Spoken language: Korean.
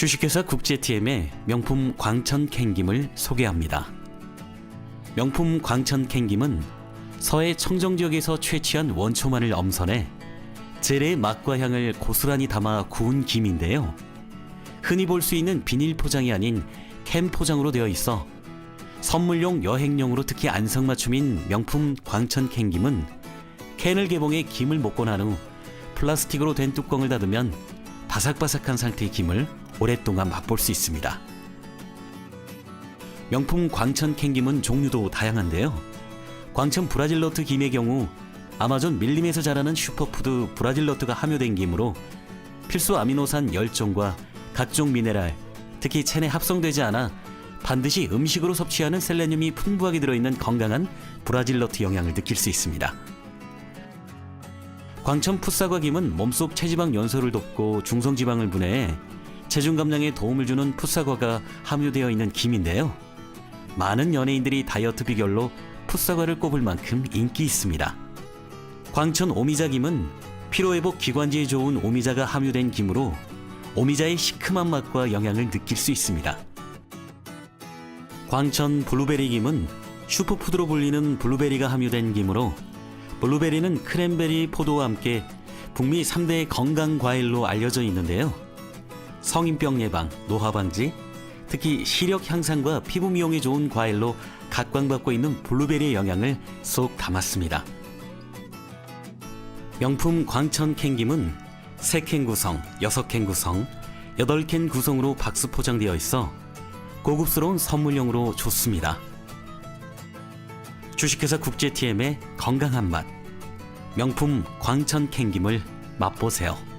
주식회사 국제TM의 명품 광천 캔김을 소개합니다. 명품 광천 캔김은 서해 청정 지역에서 채취한 원초만을 엄선해 재래의 맛과 향을 고스란히 담아 구운 김인데요. 흔히 볼 수 있는 비닐 포장이 아닌 캔 포장으로 되어 있어 선물용 여행용으로 특히 안성맞춤인 명품 광천 캔김은 캔을 개봉해 김을 먹고 난 후 플라스틱으로 된 뚜껑을 닫으면 바삭바삭한 상태의 김을 오랫동안 맛볼 수 있습니다. 명품 광천 캔김은 종류도 다양한데요. 광천 브라질너트 김의 경우 아마존 밀림에서 자라는 슈퍼푸드 브라질너트가 함유된 김으로 필수 아미노산 10종과 각종 미네랄, 특히 체내 합성되지 않아 반드시 음식으로 섭취하는 셀레늄이 풍부하게 들어있는 건강한 브라질너트 영양을 느낄 수 있습니다. 광천 풋사과 김은 몸속 체지방 연소를 돕고 중성지방을 분해해 체중 감량에 도움을 주는 풋사과가 함유되어 있는 김인데요. 많은 연예인들이 다이어트 비결로 풋사과를 꼽을 만큼 인기 있습니다. 광천 오미자 김은 피로회복 기관지에 좋은 오미자가 함유된 김으로 오미자의 시큼한 맛과 영향을 느낄 수 있습니다. 광천 블루베리 김은 슈퍼푸드로 불리는 블루베리가 함유된 김으로 블루베리는 크랜베리, 포도와 함께 북미 3대 건강 과일로 알려져 있는데요. 성인병 예방, 노화 방지, 특히 시력 향상과 피부 미용에 좋은 과일로 각광받고 있는 블루베리의 영향을 쏙 담았습니다. 명품 광천 캔김은 3캔 구성, 6캔 구성, 8캔 구성으로 박스 포장되어 있어 고급스러운 선물용으로 좋습니다. 주식회사 국제TM의 건강한 맛 명품 광천 캔김을 맛보세요.